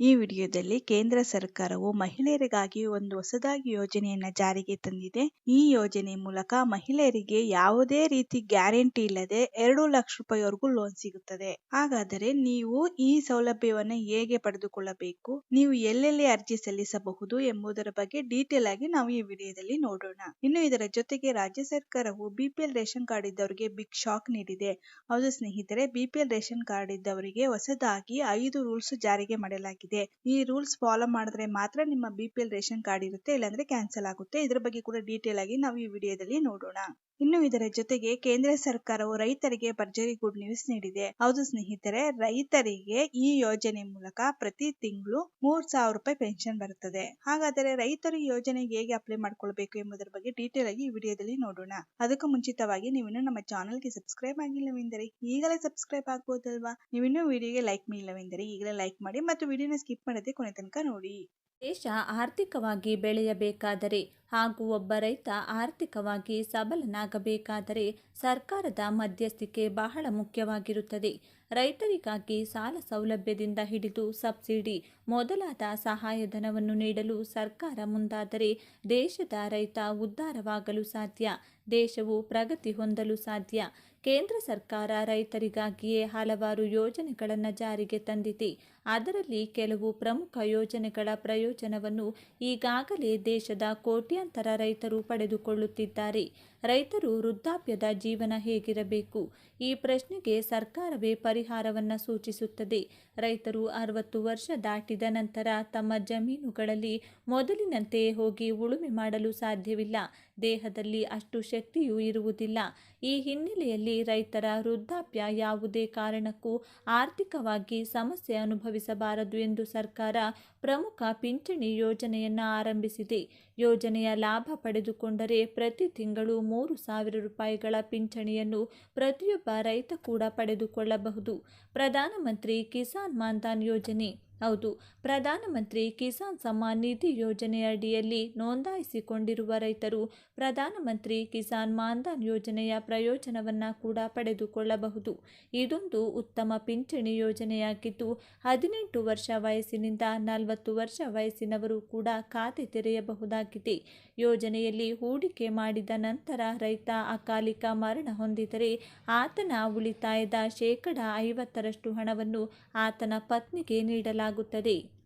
ಈ ವಿಡಿಯೋದಲ್ಲಿ ಕೇಂದ್ರ ಸರ್ಕಾರವು ಮಹಿಳೆಯರಿಗಾಗಿ ಒಂದು ಹೊಸದಾಗಿ ಯೋಜನೆಯನ್ನ ಜಾರಿಗೆ ತಂದಿದೆ. ಈ ಯೋಜನೆ ಮೂಲಕ ಮಹಿಳೆಯರಿಗೆ ಯಾವುದೇ ರೀತಿ ಗ್ಯಾರಂಟಿ ಇಲ್ಲದೆ ಎರಡು ಲಕ್ಷ ರೂಪಾಯಿವರೆಗೂ ಲೋನ್ ಸಿಗುತ್ತದೆ. ಹಾಗಾದರೆ ನೀವು ಈ ಸೌಲಭ್ಯವನ್ನು ಹೇಗೆ ಪಡೆದುಕೊಳ್ಳಬೇಕು? ನೀವು ಎಲ್ಲೆಲ್ಲಿ ಅರ್ಜಿ ಸಲ್ಲಿಸಬಹುದು ಎಂಬುದರ ಬಗ್ಗೆ ಡೀಟೇಲ್ ಆಗಿ ನಾವು ಈ ವಿಡಿಯೋದಲ್ಲಿ ನೋಡೋಣ. ಇನ್ನು ಇದರ ಜೊತೆಗೆ ರಾಜ್ಯ ಸರ್ಕಾರವು ಬಿಪಿಎಲ್ ರೇಷನ್ ಕಾರ್ಡ್ ಇದ್ದವರಿಗೆ ಬಿಗ್ ಶಾಕ್ ನೀಡಿದೆ. ಹೌದು ಸ್ನೇಹಿತರೆ ಬಿಪಿಎಲ್ ರೇಷನ್ ಕಾರ್ಡ್ ಇದ್ದವರಿಗೆ ಹೊಸದಾಗಿ ಐದು ರೂಲ್ಸ್ ಜಾರಿಗೆ ಮಾಡಲಾಗಿದೆ. ಈ ರೂಲ್ಸ್ ಫಾಲೋ ಮಾಡಿದ್ರೆ ಮಾತ್ರ ನಿಮ್ಮ ಬಿಪಿಎಲ್ ರೇಷನ್ ಕಾರ್ಡ್ ಇರುತ್ತೆ, ಇಲ್ಲಾಂದ್ರೆ ಕ್ಯಾನ್ಸಲ್ ಆಗುತ್ತೆ. ಇದ್ರ ಬಗ್ಗೆ ಕೂಡ ಡೀಟೇಲ್ ಆಗಿ ನಾವು ಈ ವಿಡಿಯೋದಲ್ಲಿ ನೋಡೋಣ. ಇನ್ನು ಇದರ ಜೊತೆಗೆ ಕೇಂದ್ರ ಸರ್ಕಾರವು ರೈತರಿಗೆ ಭರ್ಜರಿ ಗುಡ್ ನ್ಯೂಸ್ ನೀಡಿದೆ. ಹೌದು ಸ್ನೇಹಿತರೆ, ರೈತರಿಗೆ ಈ ಯೋಜನೆ ಮೂಲಕ ಪ್ರತಿ ತಿಂಗಳು ಮೂರ್ ಸಾವಿರ ರೂಪಾಯಿ ಪೆನ್ಷನ್ ಬರುತ್ತದೆ. ಹಾಗಾದರೆ ರೈತರು ಯೋಜನೆಗೆ ಹೇಗೆ ಅಪ್ಲೈ ಮಾಡ್ಕೊಳ್ಬೇಕು ಎಂಬುದರ ಬಗ್ಗೆ ಡೀಟೇಲ್ ಆಗಿ ಈ ವಿಡಿಯೋದಲ್ಲಿ ನೋಡೋಣ. ಅದಕ್ಕೂ ಮುಂಚಿತವಾಗಿ ನೀವಿನ್ನು ನಮ್ಮ ಚಾನಲ್ಗೆ ಸಬ್ಸ್ಕ್ರೈಬ್ ಆಗಿಲ್ಲವೆಂದರೆ ಈಗಲೇ ಸಬ್ಸ್ಕ್ರೈಬ್ ಆಗ್ಬೋದಲ್ವಾ? ನೀವಿನ್ನೂ ವಿಡಿಯೋಗೆ ಲೈಕ್ ಮಾಡಿಲ್ಲವೆಂದರೆ ಈಗಲೇ ಲೈಕ್ ಮಾಡಿ ಮತ್ತು ವಿಡಿಯೋನ ಸ್ಕಿಪ್ ಮಾಡದೆ ಕೊನೆ ತನಕ ನೋಡಿ. ದೇಶ ಆರ್ಥಿಕವಾಗಿ ಬೆಳೆಯಬೇಕಾದರೆ ಹಾಗೂ ಒಬ್ಬ ರೈತ ಆರ್ಥಿಕವಾಗಿ ಸಬಲನಾಗಬೇಕಾದರೆ ಸರ್ಕಾರದ ಮಧ್ಯಸ್ಥಿಕೆ ಬಹಳ ಮುಖ್ಯವಾಗಿರುತ್ತದೆ. ರೈತರಿಗಾಗಿ ಸಾಲ ಸೌಲಭ್ಯದಿಂದ ಹಿಡಿದು ಸಬ್ಸಿಡಿ, ಮೊದಲಾದ ಸಹಾಯಧನವನ್ನು ನೀಡಲು ಸರ್ಕಾರ ಮುಂದಾದರೆ ದೇಶದ ರೈತ ಉದ್ಧಾರವಾಗಲು ಸಾಧ್ಯ, ದೇಶವು ಪ್ರಗತಿ ಹೊಂದಲು ಸಾಧ್ಯ. ಕೇಂದ್ರ ಸರ್ಕಾರ ರೈತರಿಗಾಗಿಯೇ ಹಲವಾರು ಯೋಜನೆಗಳನ್ನು ಜಾರಿಗೆ ತಂದಿದೆ. ಅದರಲ್ಲಿ ಕೆಲವು ಪ್ರಮುಖ ಯೋಜನೆಗಳ ಪ್ರಯೋಜನವನ್ನು ಈಗಾಗಲೇ ದೇಶದ ಕೋಟ್ಯಾಂತರ ರೈತರು ಪಡೆದುಕೊಳ್ಳುತ್ತಿದ್ದಾರೆ. ರೈತರು ವೃದ್ಧಾಪ್ಯದ ಜೀವನ ಹೇಗಿರಬೇಕು? ಈ ಪ್ರಶ್ನೆಗೆ ಸರ್ಕಾರವೇ ಪರಿಹಾರವನ್ನು ಸೂಚಿಸುತ್ತದೆ. ರೈತರು ಅರವತ್ತು ವರ್ಷ ದಾಟಿದ ನಂತರ ತಮ್ಮ ಜಮೀನುಗಳಲ್ಲಿ ಮೊದಲಿನಂತೆ ಹೋಗಿ ಉಳುಮೆ ಮಾಡಲು ಸಾಧ್ಯವಿಲ್ಲ. ದೇಹದಲ್ಲಿ ಅಷ್ಟು ಶಕ್ತಿಯೂ ಇರುವುದಿಲ್ಲ. ಈ ಹಿನ್ನೆಲೆಯಲ್ಲಿ ರೈತರ ವೃದ್ಧಾಪ್ಯ ಯಾವುದೇ ಕಾರಣಕ್ಕೂ ಆರ್ಥಿಕವಾಗಿ ಸಮಸ್ಯೆ ಅನುಭವಿಸಬಾರದು ಎಂದು ಸರ್ಕಾರ ಪ್ರಮುಖ ಪಿಂಚಣಿ ಯೋಜನೆಯನ್ನು ಆರಂಭಿಸಿದೆ. ಯೋಜನೆಯ ಲಾಭ ಪಡೆದುಕೊಂಡರೆ ಪ್ರತಿ ತಿಂಗಳು ಮೂರು ಸಾವಿರ ರೂಪಾಯಿಗಳ ಪಿಂಚಣಿಯನ್ನು ಪ್ರತಿಯೊಬ್ಬ ರೈತ ಕೂಡ ಪಡೆದುಕೊಳ್ಳಬಹುದು. ಪ್ರಧಾನಮಂತ್ರಿ ಕಿಸಾನ್ ಮಾನ್ಧನ್ ಯೋಜನೆ ಹೌದು. ಪ್ರಧಾನಮಂತ್ರಿ ಕಿಸಾನ್ ಸಮ್ಮಾನ್ ನಿಧಿ ಯೋಜನೆಯ ಅಡಿಯಲ್ಲಿ ನೋಂದಾಯಿಸಿಕೊಂಡಿರುವ ರೈತರು ಪ್ರಧಾನಮಂತ್ರಿ ಕಿಸಾನ್ ಮಾನ್ಧನ್ ಯೋಜನೆಯ ಪ್ರಯೋಜನವನ್ನು ಕೂಡ ಪಡೆದುಕೊಳ್ಳಬಹುದು. ಇದೊಂದು ಉತ್ತಮ ಪಿಂಚಣಿ ಯೋಜನೆಯಾಗಿದ್ದು, ಹದಿನೆಂಟು ವರ್ಷ ವಯಸ್ಸಿನಿಂದ ನಲವತ್ತು ವರ್ಷ ವಯಸ್ಸಿನವರು ಕೂಡ ಖಾತೆ ತೆರೆಯಬಹುದಾಗಿದೆ. ಯೋಜನೆಯಲ್ಲಿ ಹೂಡಿಕೆ ಮಾಡಿದ ನಂತರ ರೈತ ಅಕಾಲಿಕ ಮರಣ ಹೊಂದಿದರೆ ಆತನ ಉಳಿತಾಯದ ಶೇಕಡ ಐವತ್ತರಷ್ಟು ಹಣವನ್ನು ಆತನ ಪತ್ನಿಗೆ ನೀಡಲಾಗುತ್ತದೆ.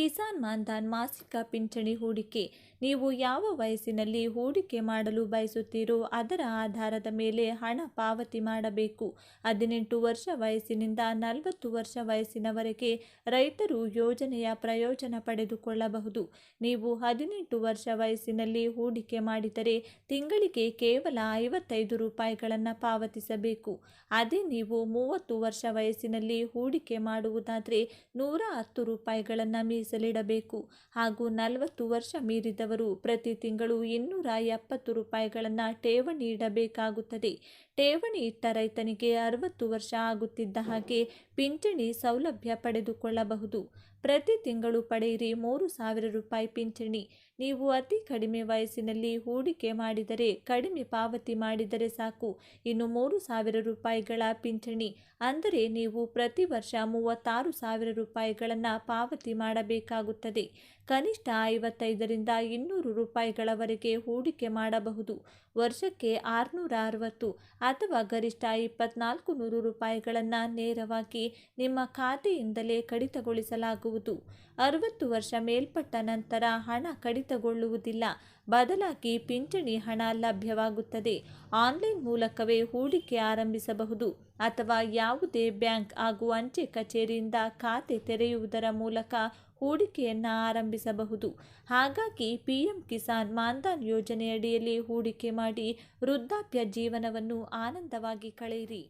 ಕಿಸಾನ್ ಮಾನ್ಧನ್ ಮಾಸಿಕ ಪಿಂಚಣಿ ಹೂಡಿಕೆ. ನೀವು ಯಾವ ವಯಸ್ಸಿನಲ್ಲಿ ಹೂಡಿಕೆ ಮಾಡಲು ಬಯಸುತ್ತೀರೋ ಅದರ ಆಧಾರದ ಮೇಲೆ ಹಣ ಪಾವತಿ ಮಾಡಬೇಕು. ಹದಿನೆಂಟು ವರ್ಷ ವಯಸ್ಸಿನಿಂದ ನಲವತ್ತು ವರ್ಷ ವಯಸ್ಸಿನವರೆಗೆ ರೈತರು ಯೋಜನೆಯ ಪ್ರಯೋಜನ ಪಡೆದುಕೊಳ್ಳಬಹುದು. ನೀವು ಹದಿನೆಂಟು ವರ್ಷ ವಯಸ್ಸಿನಲ್ಲಿ ಹೂಡಿಕೆ ಮಾಡಿದರೆ ತಿಂಗಳಿಗೆ ಕೇವಲ ಐವತ್ತೈದು ರೂಪಾಯಿಗಳನ್ನು ಪಾವತಿಸಬೇಕು. ಅದೇ ನೀವು ಮೂವತ್ತು ವರ್ಷ ವಯಸ್ಸಿನಲ್ಲಿ ಹೂಡಿಕೆ ಮಾಡುವುದಾದರೆ ನೂರ ಹತ್ತು ರೂಪಾಯಿಗಳನ್ನು ಮೀಸಲಿಡಬೇಕು ಹಾಗೂ ನಲವತ್ತು ವರ್ಷ ಮೀರಿದವರು ಪ್ರತಿ ತಿಂಗಳು ಇನ್ನೂರ ಎಪ್ಪತ್ತು ರೂಪಾಯಿಗಳನ್ನು ಠೇವಣಿ ಇಡಬೇಕಾಗುತ್ತದೆ. ಠೇವಣಿ ಇಟ್ಟ ರೈತನಿಗೆ ಅರವತ್ತು ವರ್ಷ ಆಗುತ್ತಿದ್ದ ಹಾಗೆ ಪಿಂಚಣಿ ಸೌಲಭ್ಯ ಪಡೆದುಕೊಳ್ಳಬಹುದು. ಪ್ರತಿ ತಿಂಗಳು ಪಡೆಯಿರಿ ಮೂರು ಸಾವಿರ ರೂಪಾಯಿ ಪಿಂಚಣಿ. ನೀವು ಅತಿ ಕಡಿಮೆ ವಯಸ್ಸಿನಲ್ಲಿ ಹೂಡಿಕೆ ಮಾಡಿದರೆ ಕಡಿಮೆ ಪಾವತಿ ಮಾಡಿದರೆ ಸಾಕು. ಇನ್ನು ಮೂರು ಸಾವಿರ ರೂಪಾಯಿಗಳ ಪಿಂಚಣಿ. ಅಂದರೆ ನೀವು ಪ್ರತಿ ವರ್ಷ ಮೂವತ್ತಾರು ಸಾವಿರ ರೂಪಾಯಿಗಳನ್ನು ಪಾವತಿ ಮಾಡಬೇಕಾಗುತ್ತದೆ. ಕನಿಷ್ಠ ಐವತ್ತೈದರಿಂದ ಇನ್ನೂರು ರೂಪಾಯಿಗಳವರೆಗೆ ಹೂಡಿಕೆ ಮಾಡಬಹುದು. ವರ್ಷಕ್ಕೆ ಆರುನೂರ ಅರವತ್ತು ಅಥವಾ ಗರಿಷ್ಠ ಇಪ್ಪತ್ನಾಲ್ಕು ನೂರು ರೂಪಾಯಿಗಳನ್ನು ನೇರವಾಗಿ ನಿಮ್ಮ ಖಾತೆಯಿಂದಲೇ ಕಡಿತಗೊಳಿಸಲಾಗುವುದು. ಅರವತ್ತು ವರ್ಷ ಮೇಲ್ಪಟ್ಟ ನಂತರ ಹಣ ಕಡಿತಗೊಳ್ಳುವುದಿಲ್ಲ. ಬದಲಾಗಿ ಪಿಂಚಣಿ ಹಣ ಲಭ್ಯವಾಗುತ್ತದೆ. ಆನ್ಲೈನ್ ಮೂಲಕವೇ ಹೂಡಿಕೆ ಆರಂಭಿಸಬಹುದು. ಅಥವಾ ಯಾವುದೇ ಬ್ಯಾಂಕ್ ಹಾಗೂ ಅಂಚೆ ಕಚೇರಿಯಿಂದ ಖಾತೆ ತೆರೆಯುವುದರ ಮೂಲಕ ಹೂಡಿಕೆಯನ್ನು ಆರಂಭಿಸಬಹುದು. ಹಾಗಾಗಿ ಪಿ ಎಂ ಕಿಸಾನ್ ಮಾನ್ಧನ್ ಯೋಜನೆಯಡಿಯಲ್ಲಿ ಹೂಡಿಕೆ ಮಾಡಿ ವೃದ್ಧಾಪ್ಯ ಜೀವನವನ್ನು ಆನಂದವಾಗಿ ಕಳೆಯಿರಿ.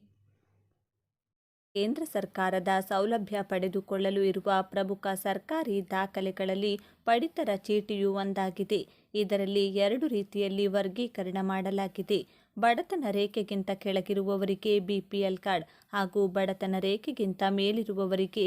ಕೇಂದ್ರ ಸರ್ಕಾರದ ಸೌಲಭ್ಯ ಪಡೆದುಕೊಳ್ಳಲು ಇರುವ ಪ್ರಮುಖ ಸರ್ಕಾರಿ ದಾಖಲೆಗಳಲ್ಲಿ ಪಡಿತರ ಚೀಟಿಯೂ ಒಂದಾಗಿದೆ. ಇದರಲ್ಲಿ ಎರಡು ರೀತಿಯಲ್ಲಿ ವರ್ಗೀಕರಣ ಮಾಡಲಾಗಿದೆ. ಬಡತನ ರೇಖೆಗಿಂತ ಕೆಳಗಿರುವವರಿಗೆ ಬಿಪಿಎಲ್ ಕಾರ್ಡ್ ಹಾಗೂ ಬಡತನ ರೇಖೆಗಿಂತ ಮೇಲಿರುವವರಿಗೆ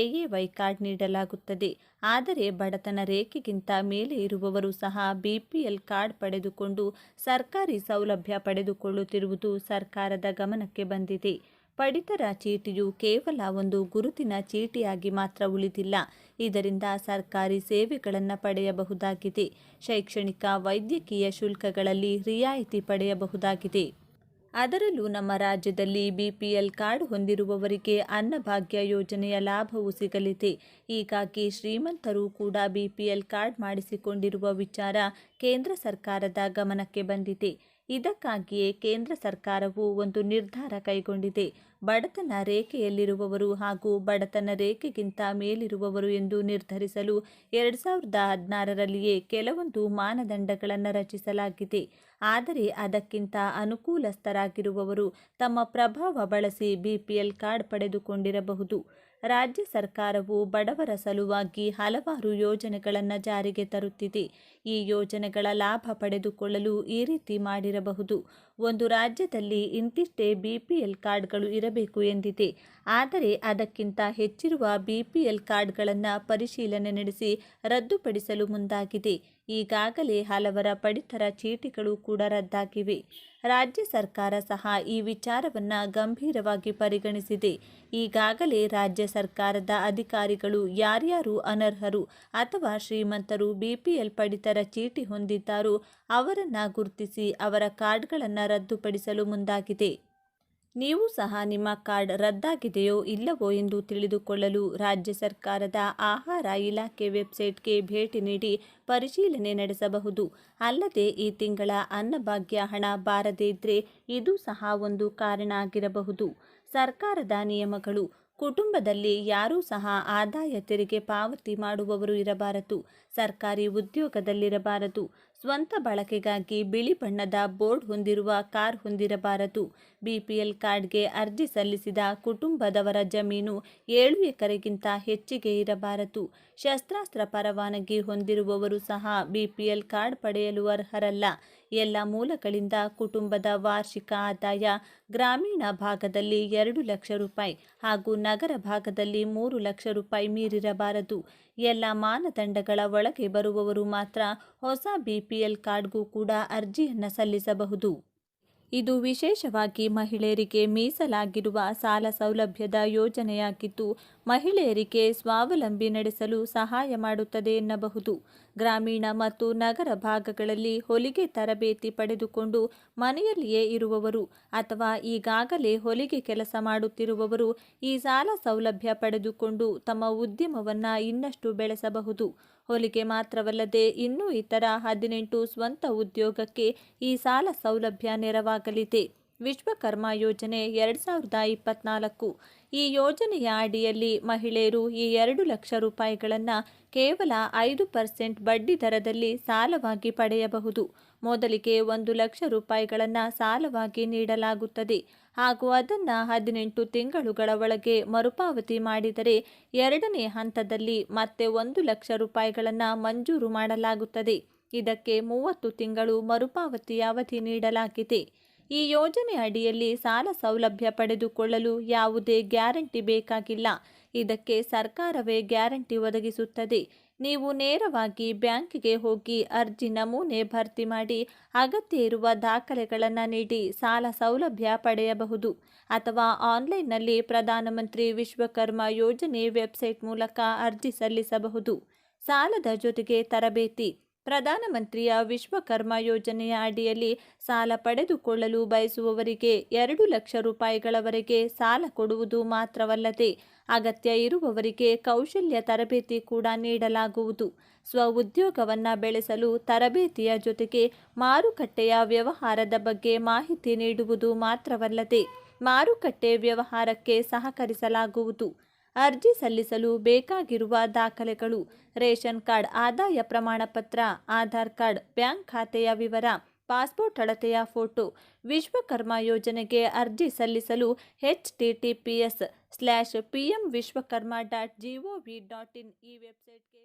ಎಎವೈ ಕಾರ್ಡ್ ನೀಡಲಾಗುತ್ತದೆ. ಆದರೆ ಬಡತನ ರೇಖೆಗಿಂತ ಮೇಲೆ ಇರುವವರು ಸಹ ಬಿಪಿಎಲ್ ಕಾರ್ಡ್ ಪಡೆದುಕೊಂಡು ಸರ್ಕಾರಿ ಸೌಲಭ್ಯ ಪಡೆದುಕೊಳ್ಳುತ್ತಿರುವುದು ಸರ್ಕಾರದ ಗಮನಕ್ಕೆ ಬಂದಿದೆ. ಪಡಿತರ ಚೀಟಿಯು ಕೇವಲ ಒಂದು ಗುರುತಿನ ಚೀಟಿಯಾಗಿ ಮಾತ್ರ ಉಳಿದಿಲ್ಲ. ಇದರಿಂದ ಸರ್ಕಾರಿ ಸೇವೆಗಳನ್ನು ಪಡೆಯಬಹುದಾಗಿದೆ. ಶೈಕ್ಷಣಿಕ, ವೈದ್ಯಕೀಯ ಶುಲ್ಕಗಳಲ್ಲಿ ರಿಯಾಯಿತಿ ಪಡೆಯಬಹುದಾಗಿದೆ. ಅದರಲ್ಲೂ ನಮ್ಮ ರಾಜ್ಯದಲ್ಲಿ ಬಿಪಿಎಲ್ ಕಾರ್ಡ್ ಹೊಂದಿರುವವರಿಗೆ ಅನ್ನಭಾಗ್ಯ ಯೋಜನೆಯ ಲಾಭವು ಸಿಗಲಿದೆ. ಹೀಗಾಗಿ ಶ್ರೀಮಂತರು ಕೂಡ ಬಿಪಿಎಲ್ ಕಾರ್ಡ್ ಮಾಡಿಸಿಕೊಂಡಿರುವ ವಿಚಾರ ಕೇಂದ್ರ ಸರ್ಕಾರದ ಗಮನಕ್ಕೆ ಬಂದಿದೆ. ಇದಕ್ಕಾಗಿಯೇ ಕೇಂದ್ರ ಸರ್ಕಾರವು ಒಂದು ನಿರ್ಧಾರ ಕೈಗೊಂಡಿದೆ. ಬಡತನ ರೇಖೆಯಲ್ಲಿರುವವರು ಹಾಗೂ ಬಡತನ ರೇಖೆಗಿಂತ ಮೇಲಿರುವವರು ಎಂದು ನಿರ್ಧರಿಸಲು ಎರಡು ಸಾವಿರದ ಹದಿನಾರರಲ್ಲಿಯೇ ಕೆಲವೊಂದು ಮಾನದಂಡಗಳನ್ನು ರಚಿಸಲಾಗಿದೆ. ಆದರೆ ಅದಕ್ಕಿಂತ ಅನುಕೂಲಸ್ಥರಾಗಿರುವವರು ತಮ್ಮ ಪ್ರಭಾವ ಬಳಸಿ ಬಿಪಿಎಲ್ ಕಾರ್ಡ್ ಪಡೆದುಕೊಂಡಿರಬಹುದು. ರಾಜ್ಯ ಸರ್ಕಾರವು ಬಡವರ ಸಲುವಾಗಿ ಹಲವಾರು ಯೋಜನೆಗಳನ್ನು ಜಾರಿಗೆ ತರುತ್ತಿದೆ. ಈ ಯೋಜನೆಗಳ ಲಾಭ ಪಡೆದುಕೊಳ್ಳಲು ಈ ರೀತಿ ಮಾಡಿರಬಹುದು. ಒಂದು ರಾಜ್ಯದಲ್ಲಿ ಇಂತಿಷ್ಟೇ ಬಿಪಿಎಲ್ ಕಾರ್ಡ್ಗಳು ಇರಬೇಕು ಎಂದಿದೆ. ಆದರೆ ಅದಕ್ಕಿಂತ ಹೆಚ್ಚಿರುವ ಬಿಪಿಎಲ್ ಕಾರ್ಡ್ಗಳನ್ನು ಪರಿಶೀಲನೆ ನಡೆಸಿ ರದ್ದುಪಡಿಸಲು ಮುಂದಾಗಿದೆ. ಈಗಾಗಲೇ ಹಲವರ ಪಡಿತರ ಚೀಟಿಗಳು ಕೂಡ ರದ್ದಾಗಿವೆ. ರಾಜ್ಯ ಸರ್ಕಾರ ಸಹ ಈ ವಿಚಾರವನ್ನು ಗಂಭೀರವಾಗಿ ಪರಿಗಣಿಸಿದೆ. ಈಗಾಗಲೇ ರಾಜ್ಯ ಸರ್ಕಾರದ ಅಧಿಕಾರಿಗಳು ಯಾರ್ಯಾರು ಅನರ್ಹರು ಅಥವಾ ಶ್ರೀಮಂತರು ಬಿಪಿಎಲ್ ಪಡಿತರ ಚೀಟಿ ಹೊಂದಿದ್ದಾರೋ ಅವರನ್ನು ಗುರುತಿಸಿ ಅವರ ಕಾರ್ಡ್ಗಳನ್ನು ರದ್ದುಪಡಿಸಲು ಮುಂದಾಗಿದೆ. ನೀವು ಸಹ ನಿಮ್ಮ ಕಾರ್ಡ್ ರದ್ದಾಗಿದೆಯೋ ಇಲ್ಲವೋ ಎಂದು ತಿಳಿದುಕೊಳ್ಳಲು ರಾಜ್ಯ ಸರ್ಕಾರದ ಆಹಾರ ಇಲಾಖೆ ವೆಬ್ಸೈಟ್ಗೆ ಭೇಟಿ ನೀಡಿ ಪರಿಶೀಲನೆ ನಡೆಸಬಹುದು. ಅಲ್ಲದೆ ಈ ತಿಂಗಳ ಅನ್ನಭಾಗ್ಯ ಹಣ ಬಾರದೇ ಇದ್ದರೆ ಇದು ಸಹ ಒಂದು ಕಾರಣ ಆಗಿರಬಹುದು. ಸರ್ಕಾರದ ನಿಯಮಗಳು ಕುಟುಂಬದಲ್ಲಿ ಯಾರೂ ಸಹ ಆದಾಯ ತೆರಿಗೆ ಪಾವತಿ ಮಾಡುವವರು ಇರಬಾರದು. ಸರ್ಕಾರಿ ಉದ್ಯೋಗದಲ್ಲಿರಬಾರದು. ಸ್ವಂತ ಬಳಕೆಗಾಗಿ ಬಿಳಿ ಬಣ್ಣದ ಬೋರ್ಡ್ ಹೊಂದಿರುವ ಕಾರ್ ಹೊಂದಿರಬಾರದು. ಬಿಪಿಎಲ್ ಕಾರ್ಡ್ಗೆ ಅರ್ಜಿ ಸಲ್ಲಿಸಿದ ಕುಟುಂಬದವರ ಜಮೀನು ಏಳು ಎಕರೆಗಿಂತ ಹೆಚ್ಚಿಗೆ ಇರಬಾರದು. ಶಸ್ತ್ರಾಸ್ತ್ರ ಪರವಾನಗಿ ಹೊಂದಿರುವವರು ಸಹ ಬಿಪಿಎಲ್ ಕಾರ್ಡ್ ಪಡೆಯಲು ಅರ್ಹರಲ್ಲ. ಎಲ್ಲ ಮೂಲಗಳಿಂದ ಕುಟುಂಬದ ವಾರ್ಷಿಕ ಆದಾಯ ಗ್ರಾಮೀಣ ಭಾಗದಲ್ಲಿ ಎರಡು ಲಕ್ಷ ರೂಪಾಯಿ ಹಾಗೂ ನಗರ ಭಾಗದಲ್ಲಿ ಮೂರು ಲಕ್ಷ ರೂಪಾಯಿ ಮೀರಿರಬಾರದು. ಎಲ್ಲ ಮಾನದಂಡಗಳ ಒಳಗೆ ಬರುವವರು ಮಾತ್ರ ಹೊಸ ಬಿಪಿಎಲ್ ಕಾರ್ಡ್ಗೂ ಕೂಡ ಅರ್ಜಿಯನ್ನು ಸಲ್ಲಿಸಬಹುದು. ಇದು ವಿಶೇಷವಾಗಿ ಮಹಿಳೆಯರಿಗೆ ಮೀಸಲಾಗಿರುವ ಸಾಲ ಸೌಲಭ್ಯದ ಯೋಜನೆಯಾಗಿದ್ದು, ಮಹಿಳೆಯರಿಗೆ ಸ್ವಾವಲಂಬಿ ನಡೆಸಲು ಸಹಾಯ ಮಾಡುತ್ತದೆ ಎನ್ನಬಹುದು. ಗ್ರಾಮೀಣ ಮತ್ತು ನಗರ ಭಾಗಗಳಲ್ಲಿ ಹೊಲಿಗೆ ತರಬೇತಿ ಪಡೆದುಕೊಂಡು ಮನೆಯಲ್ಲಿಯೇ ಇರುವವರು ಅಥವಾ ಈಗಾಗಲೇ ಹೊಲಿಗೆ ಕೆಲಸ ಮಾಡುತ್ತಿರುವವರು ಈ ಸಾಲ ಸೌಲಭ್ಯ ಪಡೆದುಕೊಂಡು ತಮ್ಮ ಉದ್ಯಮವನ್ನು ಇನ್ನಷ್ಟು ಬೆಳೆಸಬಹುದು. ಹೊಲಿಗೆ ಮಾತ್ರವಲ್ಲದೆ ಇನ್ನೂ ಇತರ ಹದಿನೆಂಟು ಸ್ವಂತ ಉದ್ಯೋಗಕ್ಕೆ ಈ ಸಾಲ ಸೌಲಭ್ಯ ನೆರವಾಗಲಿದೆ. ವಿಶ್ವಕರ್ಮ ಯೋಜನೆ ಎರಡು ಸಾವಿರದ ಇಪ್ಪತ್ನಾಲ್ಕು. ಈ ಯೋಜನೆಯ ಅಡಿಯಲ್ಲಿ ಮಹಿಳೆಯರು ಈ ಎರಡು ಲಕ್ಷ ರೂಪಾಯಿಗಳನ್ನು ಕೇವಲ ಐದು ಪರ್ಸೆಂಟ್ ಬಡ್ಡಿ ದರದಲ್ಲಿ ಸಾಲವಾಗಿ ಪಡೆಯಬಹುದು. ಮೊದಲಿಗೆ ಒಂದು ಲಕ್ಷ ರೂಪಾಯಿಗಳನ್ನು ಸಾಲವಾಗಿ ನೀಡಲಾಗುತ್ತದೆ. ಹಾಗೂ ಅದನ್ನು ಹದಿನೆಂಟು ತಿಂಗಳುಗಳ ಒಳಗೆ ಮರುಪಾವತಿ ಮಾಡಿದರೆ ಎರಡನೇ ಹಂತದಲ್ಲಿ ಮತ್ತೆ ಒಂದು ಲಕ್ಷ ರೂಪಾಯಿಗಳನ್ನು ಮಂಜೂರು ಮಾಡಲಾಗುತ್ತದೆ. ಇದಕ್ಕೆ ಮೂವತ್ತು ತಿಂಗಳು ಮರುಪಾವತಿ ಅವಧಿ ನೀಡಲಾಗಿದೆ. ಈ ಯೋಜನೆ ಅಡಿಯಲ್ಲಿ ಸಾಲ ಸೌಲಭ್ಯ ಪಡೆದುಕೊಳ್ಳಲು ಯಾವುದೇ ಗ್ಯಾರಂಟಿ ಬೇಕಾಗಿಲ್ಲ. ಇದಕ್ಕೆ ಸರ್ಕಾರವೇ ಗ್ಯಾರಂಟಿ ಒದಗಿಸುತ್ತದೆ. ನೀವು ನೇರವಾಗಿ ಬ್ಯಾಂಕಿಗೆ ಹೋಗಿ ಅರ್ಜಿ ನಮೂನೆ ಭರ್ತಿ ಮಾಡಿ ಅಗತ್ಯ ಇರುವ ದಾಖಲೆಗಳನ್ನು ನೀಡಿ ಸಾಲ ಸೌಲಭ್ಯ ಪಡೆಯಬಹುದು. ಅಥವಾ ಆನ್ಲೈನ್ನಲ್ಲಿ ಪ್ರಧಾನಮಂತ್ರಿ ವಿಶ್ವಕರ್ಮ ಯೋಜನೆ ವೆಬ್ಸೈಟ್ ಮೂಲಕ ಅರ್ಜಿ ಸಲ್ಲಿಸಬಹುದು. ಸಾಲದ ಜೊತೆಗೆ ತರಬೇತಿ. ಪ್ರಧಾನಮಂತ್ರಿಯ ವಿಶ್ವಕರ್ಮ ಯೋಜನೆಯ ಅಡಿಯಲ್ಲಿ ಸಾಲ ಪಡೆದುಕೊಳ್ಳಲು ಬಯಸುವವರಿಗೆ ಎರಡು ಲಕ್ಷ ರೂಪಾಯಿಗಳವರೆಗೆ ಸಾಲ ಕೊಡುವುದು ಮಾತ್ರವಲ್ಲದೆ ಅಗತ್ಯ ಇರುವವರಿಗೆ ಕೌಶಲ್ಯ ತರಬೇತಿ ಕೂಡ ನೀಡಲಾಗುವುದು. ಸ್ವ ಉದ್ಯೋಗವನ್ನು ಬೆಳೆಸಲು ತರಬೇತಿಯ ಜೊತೆಗೆ ಮಾರುಕಟ್ಟೆಯ ವ್ಯವಹಾರದ ಬಗ್ಗೆ ಮಾಹಿತಿ ನೀಡುವುದು ಮಾತ್ರವಲ್ಲದೆ ಮಾರುಕಟ್ಟೆ ವ್ಯವಹಾರಕ್ಕೆ ಸಹಕರಿಸಲಾಗುವುದು. ಅರ್ಜಿ ಸಲ್ಲಿಸಲು ಬೇಕಾಗಿರುವ ದಾಖಲೆಗಳು, ರೇಷನ್ ಕಾರ್ಡ್, ಆದಾಯ ಪ್ರಮಾಣ ಪತ್ರ, ಆಧಾರ್ ಕಾರ್ಡ್, ಬ್ಯಾಂಕ್ ಖಾತೆಯ ವಿವರ, ಪಾಸ್ಪೋರ್ಟ್ ಅಳತೆಯ ಫೋಟೋ, ವಿಶ್ವಕರ್ಮ ಯೋಜನೆಗೆ ಅರ್ಜಿ ಸಲ್ಲಿಸಲು H T T P S slash P M Vishwakarma dot G O V dot in ಈ ವೆಬ್ಸೈಟ್ಗೆ